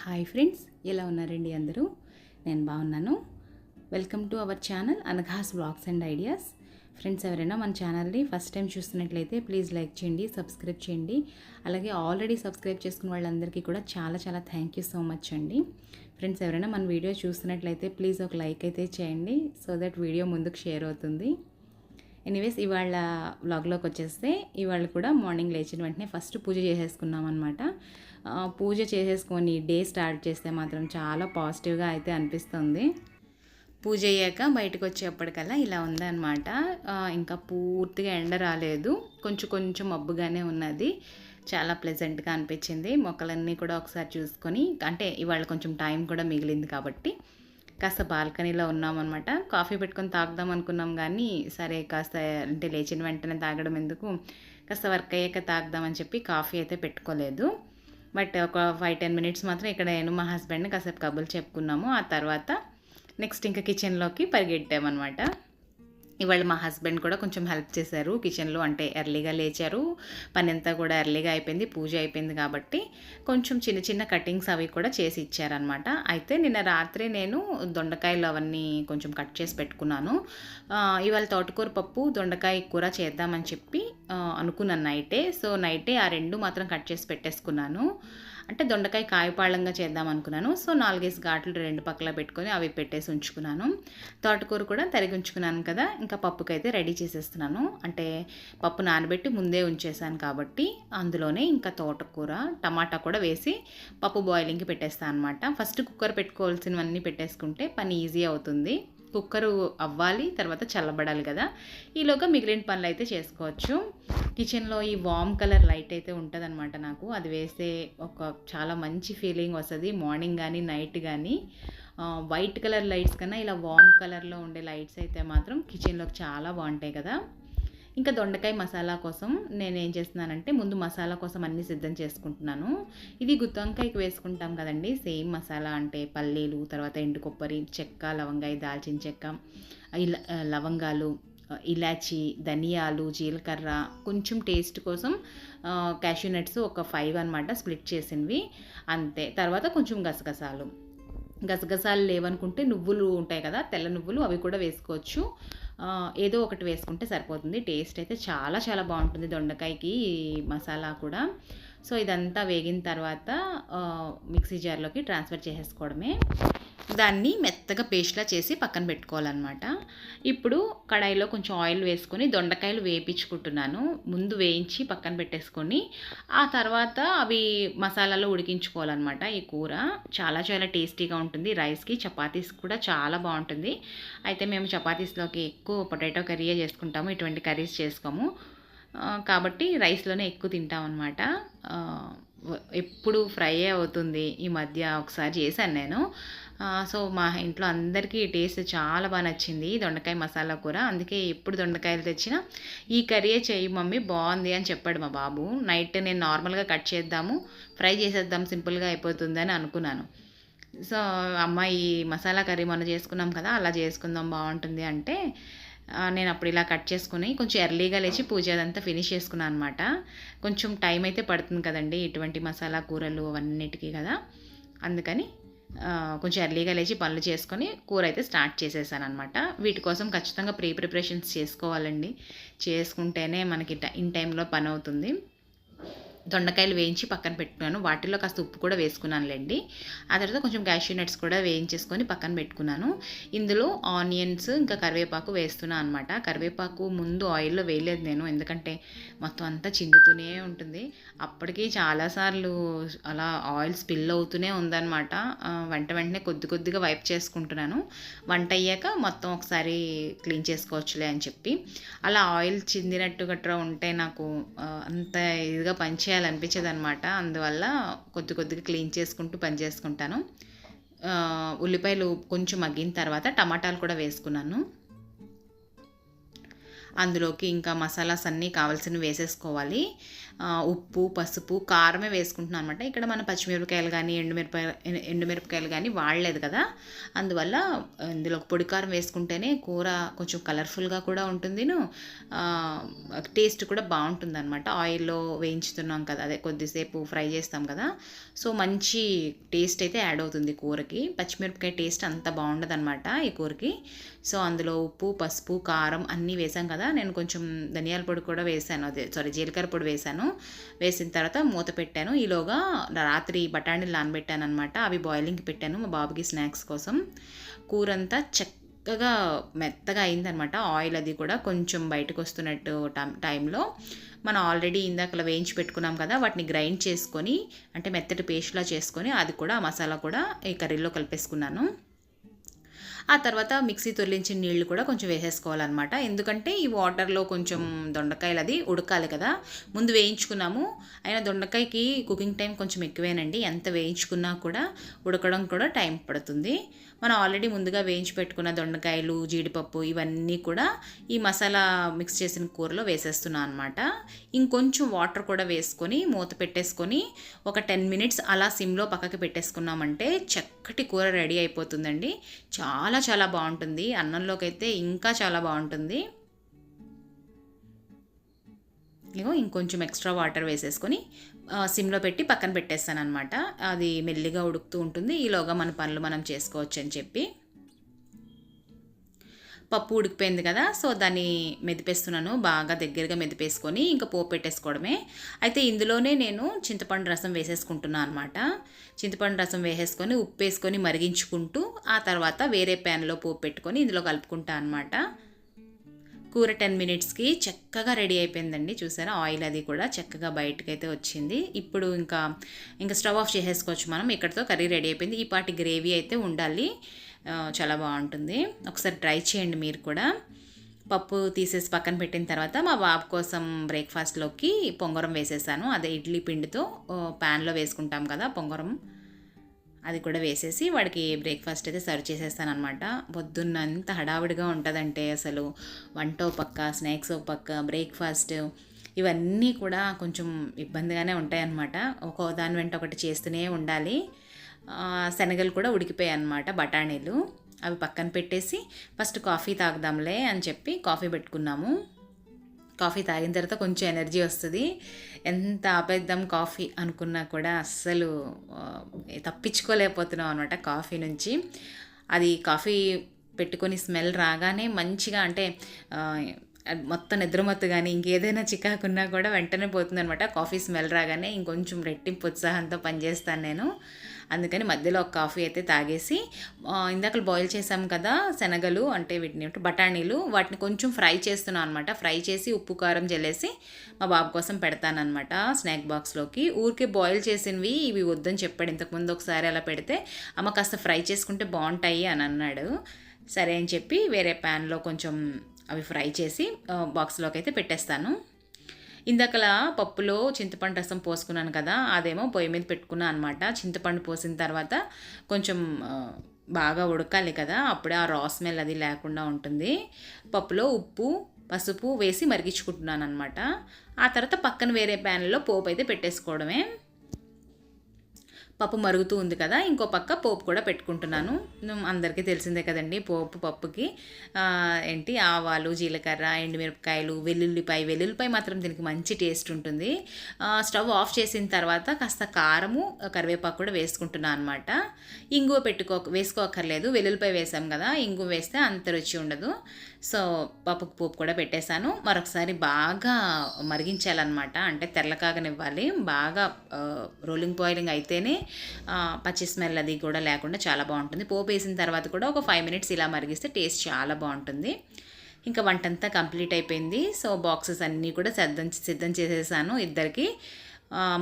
Hi friends ఎలా ఉన్నారండి అందరూ? నేను బాగున్నాను. Welcome to our channel Anagha's blogs and ideas friends ఎవరైనా మన ఛానల్ని ఫస్ట్ టైం చూస్తున్నట్లయితే ప్లీజ్ లైక్ చేయండి సబ్స్క్రైబ్ చేయండి. అలాగే ఆల్రెడీ సబ్స్క్రైబ్ చేసుకున్న వాళ్ళందరికీ కూడా చాలా చాలా థ్యాంక్ యూ సో మచ్ అండి. ఫ్రెండ్స్ ఎవరైనా మన వీడియో చూస్తున్నట్లయితే ప్లీజ్ ఒక లైక్ అయితే చేయండి సో దట్ వీడియో ముందుకు షేర్ అవుతుంది. ఎనీవేస్ ఇవాళ వ్లాగ్లోకి వచ్చేస్తే ఇవాళ కూడా మార్నింగ్ లేచిన వెంటనే ఫస్ట్ పూజ చేసేసుకున్నాం అనమాట పూజ చేసేసుకొని డే స్టార్ట్ చేస్తే మాత్రం చాలా పాజిటివ్గా అయితే అనిపిస్తుంది. పూజ అయ్యాక బయటకు వచ్చేప్పటికల్లా ఇలా ఉందన్నమాట. ఇంకా పూర్తిగా ఎండ రాలేదు. కొంచెం కొంచెం మబ్బుగానే ఉన్నది. చాలా ప్లెజెంట్గా అనిపించింది. మొక్కలన్నీ కూడా ఒకసారి చూసుకొని అంటే ఇవాళ కొంచెం టైం కూడా మిగిలింది కాబట్టి కాస్త బాల్కనీలో ఉన్నామన్నమాట. కాఫీ పెట్టుకొని తాగుదాం అనుకున్నాం కానీ సరే కాస్త అంటే లేచిన వెంటనే తాగడం ఎందుకు? కాస్త వర్క్ అయ్యాక తాగుదామని చెప్పి కాఫీ అయితే పెట్టుకోలేదు. బట్ ఒక ఫైవ్ టెన్ మినిట్స్ మాత్రం ఇక్కడ నేను మా హస్బెండ్ని కాసేపు కబుర్లు చెప్పుకున్నాము. ఆ తర్వాత నెక్స్ట్ ఇంకా కిచెన్లోకి పరిగెట్టామన్నమాట. ఇవాళ మా హస్బెండ్ కూడా కొంచెం హెల్ప్ చేశారు. కిచెన్లో అంటే ఎర్లీగా లేచారు. పని అంతా కూడా ఎర్లీగా అయిపోయింది. పూజ అయిపోయింది కాబట్టి కొంచెం చిన్న చిన్న కటింగ్స్ అవి కూడా చేసి ఇచ్చారనమాట అయితే నిన్న రాత్రి నేను దొండకాయలు అవన్నీ కొంచెం కట్ చేసి పెట్టుకున్నాను. ఇవాళ తోటకూర పప్పు దొండకాయ కూర చేద్దామని చెప్పి అనుకున్నాను నైటే. సో నైటే ఆ రెండు మాత్రం కట్ చేసి పెట్టేసుకున్నాను. అంటే దొండకాయ కాయపాళంగా చేద్దాం అనుకున్నాను. సో నాలుగేసి ఘాట్లు రెండు పక్కల పెట్టుకొని అవి పెట్టేసి ఉంచుకున్నాను. తోటకూర కూడా తరిగి ఉంచుకున్నాను కదా ఇంకా పప్పుకైతే రెడీ చేసేస్తున్నాను. అంటే పప్పు నానబెట్టి ముందే ఉంచేసాను కాబట్టి అందులోనే ఇంకా తోటకూర టమాటా కూడా వేసి పప్పు బాయిలింగ్కి పెట్టేస్తాను అనమాట ఫస్ట్ కుక్కర్ పెట్టుకోవాల్సినవన్నీ పెట్టేసుకుంటే పని ఈజీ అవుతుంది. కుక్కరు అవ్వాలి తర్వాత చల్లబడాలి కదా. ఈలోగా మిగిలిన పనులు అయితే చేసుకోవచ్చు. కిచెన్లో ఈ వామ్ కలర్ లైట్ అయితే ఉంటుందన్నమాట నాకు. అది వేస్తే ఒక చాలా మంచి ఫీలింగ్ వస్తుంది. మార్నింగ్ కానీ నైట్ కానీ వైట్ కలర్ లైట్స్ కన్నా ఇలా వామ్ కలర్లో ఉండే లైట్స్ అయితే మాత్రం కిచెన్లోకి చాలా బాగుంటాయి కదా. ఇంకా దొండకాయ మసాలా కోసం నేను ఏం చేస్తున్నానంటే ముందు మసాలా కోసం అన్ని సిద్ధం చేసుకుంటున్నాను. ఇది గుత్తొంకాయకి వేసుకుంటాం కదండి. సేమ్ మసాలా అంటే పల్లీలు తర్వాత ఎండు కొబ్బరి చెక్క లవంగాయ దాల్చిన చెక్క ఇలా లవంగాలు ఇలాచి ధనియాలు జీలకర్ర కొంచెం టేస్ట్ కోసం క్యాష్యూ నట్స్ ఒక ఫైవ్ అనమాట స్ప్లిట్ చేసినవి. అంతే. తర్వాత కొంచెం గసగసాలు. గసగసాలు లేవనుకుంటే నువ్వులు ఉంటాయి కదా తెల్ల నువ్వులు అవి కూడా వేసుకోవచ్చు. ఏదో ఒకటి వేసుకుంటే సరిపోతుంది. టేస్ట్ అయితే చాలా చాలా బాగుంటుంది దొండకాయకి మసాలా కూడా. సో ఇదంతా వేగిన తర్వాత మిక్సీ జార్లోకి ట్రాన్స్ఫర్ చేసేసుకోవడమే. దాన్ని మెత్తగా పేస్ట్లా చేసి పక్కన పెట్టుకోవాలన్నమాట. ఇప్పుడు కడాయిలో కొంచెం ఆయిల్ వేసుకొని దొండకాయలు వేయించుకుంటున్నాను. ముందు వేయించి పక్కన పెట్టేసుకొని ఆ తర్వాత అవి మసాలాలో ఉడికించుకోవాలన్నమాట ఈ కూర. చాలా చాలా టేస్టీగా ఉంటుంది. రైస్కి చపాతీస్ కూడా చాలా బాగుంటుంది. అయితే మేము చపాతీస్లోకి ఎక్కువ పొటాటో కర్రీయే చేసుకుంటాము ఇటువంటి కర్రీస్ చేసుకోము. కాబట్టి రైస్లోనే ఎక్కువ తింటాం అనమాట ఎప్పుడు ఫ్రై అవుతుంది ఈ మధ్య ఒకసారి చేశాను నేను. సో మా ఇంట్లో అందరికీ టేస్ట్ చాలా బాగా నచ్చింది దొండకాయ మసాలా కూర. అందుకే ఎప్పుడు దొండకాయలు తెచ్చినా ఈ కర్రీయే చేయి మమ్మీ బాగుంది అని చెప్పాడు మా బాబు. నైట్ నేను నార్మల్గా కట్ చేద్దాము ఫ్రై చేసేద్దాం సింపుల్గా అయిపోతుంది అని అనుకున్నాను. సో అమ్మ ఈ మసాలా కర్రీ మనం చేసుకున్నాం కదా అలా చేసుకుందాం బాగుంటుంది అంటే నేను అప్పుడు ఇలా కట్ చేసుకుని కొంచెం ఎర్లీగా లేచి పూజ అదంతా ఫినిష్ చేసుకున్నాను అనమాట కొంచెం టైం అయితే పడుతుంది కదండి ఇటువంటి మసాలా కూరలు అవన్నిటికీ కదా. అందుకని కొంచెం ఎర్లీగా లేచి పనులు చేసుకొని కూర అయితే స్టార్ట్ చేసేసాను అనమాట వీటి కోసం ఖచ్చితంగా ప్రీ ప్రిపరేషన్స్ చేసుకోవాలండి. చేసుకుంటేనే మనకి ఇన్ టైంలో పని అవుతుంది. దొండకాయలు వేయించి పక్కన పెట్టుకున్నాను. వాటిలో కాస్త ఉప్పు కూడా వేసుకున్నానులేండి. ఆ తర్వాత కొంచెం క్యాష్యూ నట్స్ కూడా వేయించేసుకొని పక్కన పెట్టుకున్నాను. ఇందులో ఆనియన్స్ ఇంకా కరివేపాకు వేస్తున్నాను అనమాట కరివేపాకు ముందు ఆయిల్లో వేయలేదు నేను. ఎందుకంటే మొత్తం అంతా చిందుతూనే ఉంటుంది. అప్పటికి చాలాసార్లు అలా ఆయిల్ స్పిల్ అవుతూనే ఉందన్నమాట. వెంట వెంటనే కొద్ది కొద్దిగా వైప్ చేసుకుంటున్నాను. వంట అయ్యాక మొత్తం ఒకసారి క్లీన్ చేసుకోవచ్చులే అని చెప్పి. అలా ఆయిల్ చిందినట్టు గట్రా ఉంటే నాకు అంత ఇదిగా పని చేయాలనిపించదు అనమాట అందువల్ల కొద్ది కొద్దిగా క్లీన్ చేసుకుంటూ పని చేసుకుంటాను. ఉల్లిపాయలు కొంచెం మగ్గిన తర్వాత టమాటాలు కూడా వేసుకున్నాను. అందులోకి ఇంకా మసాలాస్ అన్నీ కావాల్సినవి వేసేసుకోవాలి. ఉప్పు పసుపు కారమే వేసుకుంటున్నాను అనమాట ఇక్కడ మన పచ్చిమిరపకాయలు కానీ ఎండుమిరపకాయలు ఎండుమిరపకాయలు కానీ వాడలేదు కదా. అందువల్ల ఇందులో పొడి కారం వేసుకుంటేనే కూర కొంచెం కలర్ఫుల్గా కూడా ఉంటుంది. టేస్ట్ కూడా బాగుంటుంది అనమాట ఆయిల్లో వేయించుతున్నాం కదా అదే కొద్దిసేపు ఫ్రై చేస్తాం కదా. సో మంచి టేస్ట్ అయితే యాడ్ అవుతుంది కూరకి. పచ్చిమిరపకాయ టేస్ట్ అంత బాగుండదు అనమాట ఈ కూరకి. సో అందులో ఉప్పు పసుపు కారం అన్నీ వేసాం కదా. నేను కొంచెం ధనియాల పొడి కూడా వేసాను అదే సారీ జీలకర్ర పొడి వేసాను వేసిన తర్వాత మూత పెట్టాను. ఈలోగా రాత్రి బఠానీలు నానబెట్టాను అనమాట అవి బాయిలింగ్ పెట్టాను మా బాబుకి స్నాక్స్ కోసం. కూర అంతా చక్కగా మెత్తగా అయిందనమాట ఆయిల్ అది కూడా కొంచెం బయటకు వస్తున్నట్టు టైం- టైంలో. మనం ఆల్రెడీ ఇందాకలా వేయించి పెట్టుకున్నాం కదా. వాటిని గ్రైండ్ చేసుకొని అంటే మెత్తటి పేస్ట్లా చేసుకొని అది కూడా మసాలా కూడా ఈ కర్రీలో కలిపేసుకున్నాను. ఆ తర్వాత మిక్సీ తొలించిన నీళ్ళు కూడా కొంచెం వేసేసుకోవాలన్నమాట. ఎందుకంటే ఈ వాటర్లో కొంచెం దొండకాయలు అది ఉడకాలి కదా. ముందు వేయించుకున్నాము. అయినా దొండకాయకి కుకింగ్ టైం కొంచెం ఎక్కువేనండి. ఎంత వేయించుకున్నా కూడా ఉడకడం కూడా టైం పడుతుంది. మనం ఆల్రెడీ ముందుగా వేయించి పెట్టుకున్న దొండకాయలు జీడిపప్పు ఇవన్నీ కూడా ఈ మసాలా మిక్స్ చేసిన కూరలో వేసేస్తున్నాను అనమాట ఇంకొంచెం వాటర్ కూడా వేసుకొని మూత పెట్టేసుకొని ఒక టెన్ మినిట్స్ అలా సిమ్లో పక్కకి పెట్టేసుకున్నామంటే చక్కటి కూర రెడీ అయిపోతుందండి. చాలా చాలా బాగుంటుంది. అన్నంలోకి అయితే ఇంకా చాలా బాగుంటుంది. ఏమో ఇంకొంచెం ఎక్స్ట్రా వాటర్ వేసేసుకొని సిమ్లో పెట్టి పక్కన పెట్టేస్తాను అనమాట అది మెల్లిగా ఉడుకుతూ ఉంటుంది. ఈలోగా మన పనులు మనం చేసుకోవచ్చు అని చెప్పి. పప్పు ఉడికిపోయింది కదా సో దాన్ని మెదిపేస్తున్నాను. బాగా దగ్గరగా మెదిపేసుకొని ఇంకా పోపు పెట్టేసుకోవడమే. అయితే ఇందులోనే నేను చింతపండు రసం వేసేసుకుంటున్నాను అనమాట చింతపండు రసం వేసేసుకొని ఉప్పు వేసుకొని మరిగించుకుంటూ ఆ తర్వాత వేరే ప్యాన్లో పోపు పెట్టుకొని ఇందులో కలుపుకుంటా అనమాట కూర టెన్ మినిట్స్కి చక్కగా రెడీ అయిపోయిందండి. చూసారా? ఆయిల్ అది కూడా చక్కగా బయటకు అయితే వచ్చింది. ఇప్పుడు ఇంకా ఇంకా స్టవ్ ఆఫ్ చేసేసుకోవచ్చు మనం. ఇక్కడతో కర్రీ రెడీ అయిపోయింది. ఈ పాటి గ్రేవీ అయితే ఉండాలి. చాలా బాగుంటుంది. ఒకసారి ట్రై చేయండి మీరు కూడా. పప్పు తీసేసి పక్కన పెట్టిన తర్వాత మా బాబు కోసం బ్రేక్ఫాస్ట్లోకి పొంగరం వేసేసాను. అదే ఇడ్లీ పిండితో ప్యాన్లో వేసుకుంటాం కదా పొంగరం. అది కూడా వేసేసి వాడికి బ్రేక్ఫాస్ట్ అయితే సర్వ్ చేసేస్తానమాట పొద్దున్న అంత హడావిడిగా ఉంటుందంటే అసలు వంట పక్క స్నాక్స్ ఓ పక్క బ్రేక్ఫాస్ట్ ఇవన్నీ కూడా కొంచెం ఇబ్బందిగానే ఉంటాయన్నమాట. ఒక్కో దాని వెంట ఒకటి చేస్తూనే ఉండాలి. శనగలు కూడా ఉడికిపోయాయి అనమాట బఠానీలు. అవి పక్కన పెట్టేసి ఫస్ట్ కాఫీ తాగుదాంలే అని చెప్పి కాఫీ పెట్టుకున్నాము. కాఫీ తాగిన తర్వాత కొంచెం ఎనర్జీ వస్తుంది. ఎంత ఆపేద్దాం కాఫీ అనుకున్నా కూడా అస్సలు తప్పించుకోలేకపోతున్నాం అనమాట కాఫీ నుంచి. అది కాఫీ పెట్టుకొని స్మెల్ రాగానే మంచిగా అంటే మొత్తం నిద్రమత్తు కానీ ఇంకేదైనా చికాకున్నా కూడా వెంటనే పోతుంది అనమాట కాఫీ స్మెల్ రాగానే ఇంకొంచెం రెట్టింపు ఉత్సాహంతో పనిచేస్తాను నేను. అందుకని మధ్యలో ఒక కాఫీ అయితే తాగేసి ఇందాక బాయిల్ చేసాం కదా శనగలు అంటే వీటిని బఠానీలు వాటిని కొంచెం ఫ్రై చేస్తున్నాను అనమాట ఫ్రై చేసి ఉప్పు కారం జల్లేసి మా బాబు కోసం పెడతానమాట స్నాక్ బాక్స్లోకి. ఊరికే బాయిల్ చేసినవి ఇవి వద్దని చెప్పాడు. ఇంతకుముందు ఒకసారి అలా పెడితే అమ్మ కాస్త ఫ్రై చేసుకుంటే బాగుంటాయి అని అన్నాడు. సరే అని చెప్పి వేరే ప్యాన్లో కొంచెం అవి ఫ్రై చేసి బాక్స్లోకి అయితే పెట్టేస్తాను. ఇందాకలా పప్పులో చింతపండు రసం పోసుకున్నాను కదా అదేమో పొయ్యి మీద పెట్టుకున్నాను అనమాట చింతపండు పోసిన తర్వాత కొంచెం బాగా ఉడకాలి కదా అప్పుడే ఆ రా స్మెల్ అది లేకుండా ఉంటుంది. పప్పులో ఉప్పు పసుపు వేసి మరిగించుకుంటున్నాను అనమాట ఆ తర్వాత పక్కన వేరే ప్యాన్లో పోపు అయితే పెట్టేసుకోవడమే. పప్పు మరుగుతూ ఉంది కదా ఇంకో పక్క పోపు కూడా పెట్టుకుంటున్నాను. అందరికీ తెలిసిందే కదండి పోపు పప్పుకి. ఏంటి ఆవాలు జీలకర్ర ఎండుమిరపకాయలు వెల్లుల్లిపాయ. వెల్లుల్లిపాయ మాత్రం దీనికి మంచి టేస్ట్ ఉంటుంది. స్టవ్ ఆఫ్ చేసిన తర్వాత కాస్త కారము కరివేపాకు కూడా వేసుకుంటున్నాను అనమాట ఇంగువ పెట్టుకో వేసుకోకర్లేదు వెల్లుల్లిపాయ వేసాం కదా ఇంగువ వేస్తే అంత రుచి ఉండదు. సో పప్పుకు పోపు కూడా పెట్టేశాను. మరొకసారి బాగా మరిగించాలన్నమాట. అంటే తెల్లకాగనివ్వాలి బాగా రోలింగ్ బాయిలింగ్ అయితేనే పచ్చి స్మెల్ అది కూడా లేకుండా చాలా బాగుంటుంది. పోపు వేసిన తర్వాత కూడా ఒక ఫైవ్ మినిట్స్ ఇలా మరిగిస్తే టేస్ట్ చాలా బాగుంటుంది. ఇంకా వంటంతా కంప్లీట్ అయిపోయింది. సో బాక్సెస్ అన్నీ కూడా సిద్ధం సిద్ధం చేసేసాను ఇద్దరికి.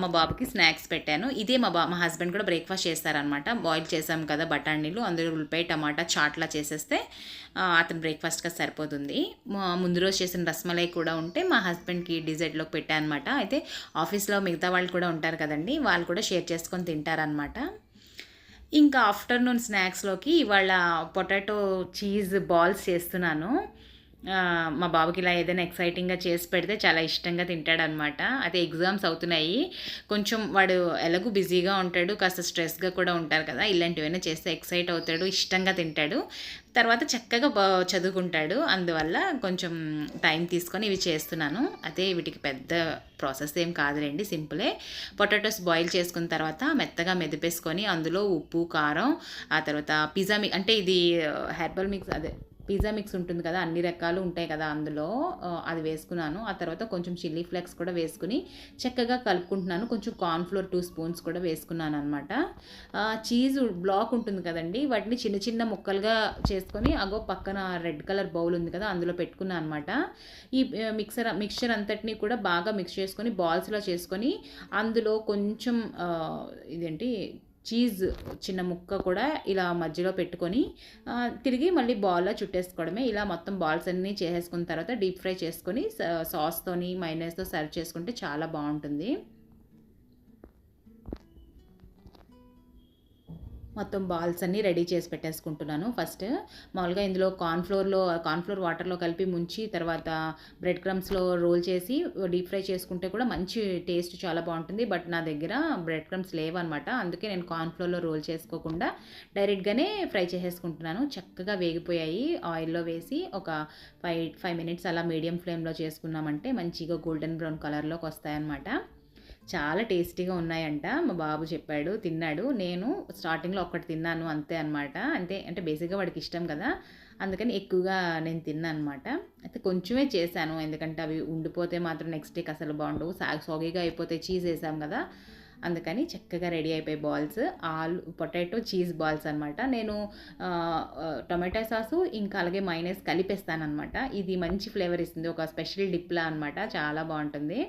మా బాబుకి స్నాక్స్ పెట్టాను. ఇదే మా బా మా హస్బెండ్ కూడా బ్రేక్ఫాస్ట్ చేస్తారనమాట బాయిల్ చేసాం కదా బఠానీలు అందులో ఉల్లిపాయ టమాటా చాట్లా చేసేస్తే అతను బ్రేక్ఫాస్ట్గా సరిపోతుంది. ముందు రోజు చేసిన రస్మలై కూడా ఉంటే మా హస్బెండ్కి డిజర్ట్లోకి పెట్టాను అనమాట అయితే ఆఫీస్లో మిగతా వాళ్ళు కూడా ఉంటారు కదండి వాళ్ళు కూడా షేర్ చేసుకొని తింటారనమాట ఇంకా ఆఫ్టర్నూన్ స్నాక్స్లోకి ఇవాళ పొటాటో చీజ్ బాల్స్ చేస్తున్నాను. మా బాబుకి ఇలా ఏదైనా ఎక్సైటింగ్గా చేసి పెడితే చాలా ఇష్టంగా తింటాడనమాట. అదే ఎగ్జామ్స్ అవుతున్నాయి. కొంచెం వాడు ఎలాగూ బిజీగా ఉంటాడు. కాస్త స్ట్రెస్గా కూడా ఉంటారు కదా. ఇలాంటివైనా చేస్తే ఎక్సైట్ అవుతాడు. ఇష్టంగా తింటాడు. తర్వాత చక్కగా బా చదువుకుంటాడు. అందువల్ల కొంచెం టైం తీసుకొని ఇవి చేస్తున్నాను. అదే వీటికి పెద్ద ప్రాసెస్ ఏం కాదులేండి. సింపులే. పొటాటోస్ బాయిల్ చేసుకున్న తర్వాత మెత్తగా మెదిపేసుకొని అందులో ఉప్పు కారం ఆ తర్వాత పిజ్జా మిక్ అంటే ఇది హెర్బల్ మిక్స్ అదే. పిజ్జా మిక్స్ ఉంటుంది కదా అన్ని రకాలు ఉంటాయి కదా అందులో అది వేసుకున్నాను. ఆ తర్వాత కొంచెం చిల్లీ ఫ్లేక్స్ కూడా వేసుకుని చక్కగా కలుపుకుంటున్నాను. కొంచెం కార్న్ఫ్లోర్ టూ స్పూన్స్ కూడా వేసుకున్నాను అనమాట చీజ్ బ్లాక్ ఉంటుంది కదండి వాటిని చిన్న చిన్న ముక్కలుగా చేసుకొని అగో పక్కన రెడ్ కలర్ బౌల్ ఉంది కదా అందులో పెట్టుకున్నాను అనమాట ఈ ఆ, మిక్సర్ మిక్చర్ అంతటిని కూడా బాగా మిక్స్ చేసుకొని బాల్స్లో చేసుకొని అందులో కొంచెం ఇదేంటి చీజ్ చిన్న ముక్క కూడా ఇలా మధ్యలో పెట్టుకొని తిరిగి మళ్ళీ బాల్లో చుట్టేసుకోవడమే. ఇలా మొత్తం బాల్స్ అన్నీ చేసేసుకున్న తర్వాత డీప్ ఫ్రై చేసుకొని సాస్తోని మైనస్తో సర్వ్ చేసుకుంటే చాలా బాగుంటుంది. మొత్తం బాల్స్ అన్నీ రెడీ చేసి పెట్టేసుకుంటున్నాను. ఫస్ట్ మామూలుగా ఇందులో కార్న్ఫ్లోర్లో కార్న్ఫ్లోర్ వాటర్లో కలిపి ముంచి తర్వాత బ్రెడ్ క్రమ్స్లో రోల్ చేసి డీప్ ఫ్రై చేసుకుంటే కూడా మంచి టేస్ట్ చాలా బాగుంటుంది. బట్ నా దగ్గర బ్రెడ్ క్రమ్స్ లేవన్నమాట. అందుకే నేను కార్న్ఫ్లోర్లో రోల్ చేసుకోకుండా డైరెక్ట్గానే ఫ్రై చేసేసుకుంటున్నాను. చక్కగా వేగిపోయాయి. ఆయిల్లో వేసి ఒక ఫైవ్ ఫైవ్ మినిట్స్ అలా మీడియం ఫ్లేమ్లో చేసుకున్నామంటే మంచిగా గోల్డెన్ బ్రౌన్ కలర్లోకి వస్తాయన్నమాట. చాలా టేస్టీగా ఉన్నాయంట. మా బాబు చెప్పాడు తిన్నాడు. నేను స్టార్టింగ్లో ఒక్కటి తిన్నాను అంతే అనమాట అంతే అంటే బేసిక్గా వాడికి ఇష్టం కదా. అందుకని ఎక్కువగా నేను తిన్నాను అనమాట అయితే కొంచెమే చేశాను. ఎందుకంటే అవి ఉండిపోతే మాత్రం నెక్స్ట్ డేకి అసలు బాగుండవు. సాగ్ సాగిగా అయిపోతే చీజ్ వేసాం కదా. అందుకని చక్కగా రెడీ అయిపోయి బాల్స్. ఆలు పొటాటో చీజ్ బాల్స్ అనమాట నేను టొమాటో సాసు ఇంకా అలాగే మైనస్ కలిపేస్తాను అనమాట ఇది మంచి ఫ్లేవర్ ఇస్తుంది. ఒక స్పెషల్ డిప్లా అనమాట చాలా బాగుంటుంది.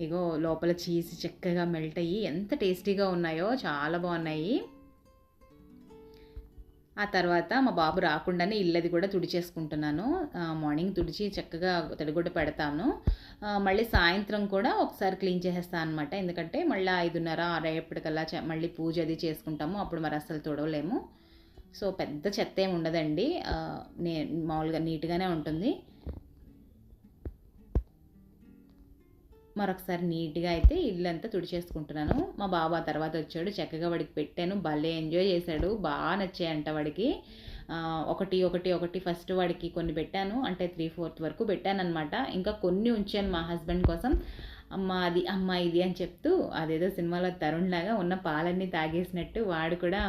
ఇగో లోపల చీజ్ చక్కగా మెల్ట్ అయ్యి ఎంత టేస్టీగా ఉన్నాయో చాలా బాగున్నాయి. ఆ తర్వాత మా బాబు రాకుండానే ఇల్లది కూడా తుడిచేసుకుంటున్నాను. మార్నింగ్ తుడిచి చక్కగా తడిగుడ్డ పెడతాను. మళ్ళీ సాయంత్రం కూడా ఒకసారి క్లీన్ చేసేస్తాను అనమాట ఎందుకంటే మళ్ళీ ఐదున్నర ఆరేపటికల్లా మళ్ళీ పూజ అది చేసుకుంటాము. అప్పుడు మరి అసలు తుడవలేము. సో పెద్ద చెత్త ఏమి ఉండదండి. నే మామూలుగా నీట్గానే ఉంటుంది. మరొకసారి నీట్గా అయితే ఇల్లంతా తుడిచేసుకుంటున్నాను. మా బాబా తర్వాత వచ్చాడు. చక్కగా వాడికి పెట్టాను. భలే ఎంజాయ్ చేశాడు. బాగా నచ్చాయంట వాడికి. ఒకటి ఒకటి ఒకటి ఫస్ట్ వాడికి కొన్ని పెట్టాను. అంటే త్రీ ఫోర్త్ వరకు పెట్టాను అనమాట ఇంకా కొన్ని ఉంచాను మా హస్బెండ్ కోసం. అమ్మ అది అమ్మ ఇది అని చెప్తూ అదేదో సినిమాలో తరుణ్ లాగా ఉన్న పాలన్నీ తాగేసినట్టు వాడు కూడా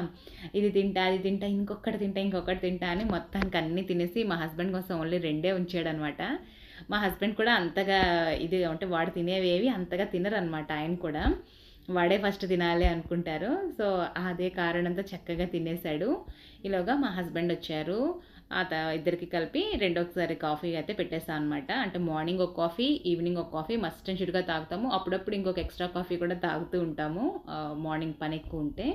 ఇది తింటా అది తింటా ఇంకొకటి తింటా ఇంకొకటి తింటా అని మొత్తానికి అన్నీ తినేసి మా హస్బెండ్ కోసం ఓన్లీ రెండే ఉంచాడనమాట మా హస్బెండ్ కూడా అంతగా ఇది అంటే వాడు తినేవేవి అంతగా తినరనమాట ఆయన కూడా. వాడే ఫస్ట్ తినాలి అనుకుంటారు. సో అదే కారణంతో చక్కగా తినేశాడు. ఇలాగా మా హస్బెండ్ వచ్చారు. ఆ త ఇద్దరికి కలిపి రెండోసారి కాఫీ అయితే పెట్టేస్తాను అనమాట అంటే మార్నింగ్ ఒక కాఫీ ఈవినింగ్ ఒక కాఫీ మస్ట్ అండ్ షుడ్గా తాగుతాము. అప్పుడప్పుడు ఇంకొక ఎక్స్ట్రా కాఫీ కూడా తాగుతూ ఉంటాము. మార్నింగ్ పని ఎక్కువ ఉంటే.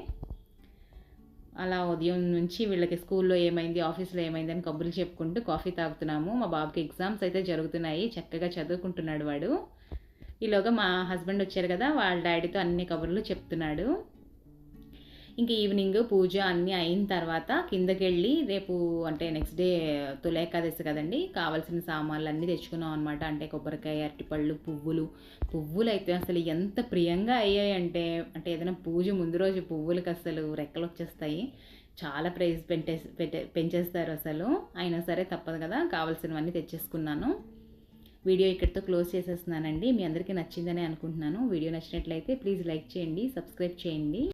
అలా ఉదయం నుంచి వీళ్ళకి స్కూల్లో ఏమైంది ఆఫీస్లో ఏమైంది అని కబుర్లు చెప్పుకుంటూ కాఫీ తాగుతున్నాము. మా బాబుకి ఎగ్జామ్స్ అయితే జరుగుతున్నాయి చక్కగా చదువుకుంటున్నాడు వాడు. ఈలోగా మా హస్బెండ్ వచ్చారు కదా వాళ్ళ డాడీతో అన్ని కబుర్లు చెప్తున్నాడు. ఇంక ఈవినింగ్ పూజ అన్నీ అయిన తర్వాత కిందకి వెళ్ళి రేపు అంటే నెక్స్ట్ డే తులేకాదశి కదండి కావాల్సిన సామాన్లు అన్నీ తెచ్చుకున్నాం అనమాట అంటే కొబ్బరికాయ అరటిపళ్ళు పువ్వులు. పువ్వులు అయితే అసలు ఎంత ప్రియంగా అయ్యాయంటే అంటే ఏదైనా పూజ ముందు రోజు పువ్వులకి అసలు రెక్కలు వచ్చేస్తాయి. చాలా ప్రైస్ పెంటే పెట్టే పెంచేస్తారు అసలు. అయినా సరే తప్పదు కదా కావాల్సినవన్నీ తెచ్చేసుకున్నాను. వీడియో ఇక్కడితో క్లోజ్ చేసేస్తున్నానండి. మీ అందరికీ నచ్చిందని అనుకుంటున్నాను. వీడియో నచ్చినట్లయితే ప్లీజ్ లైక్ చేయండి సబ్స్క్రైబ్ చేయండి.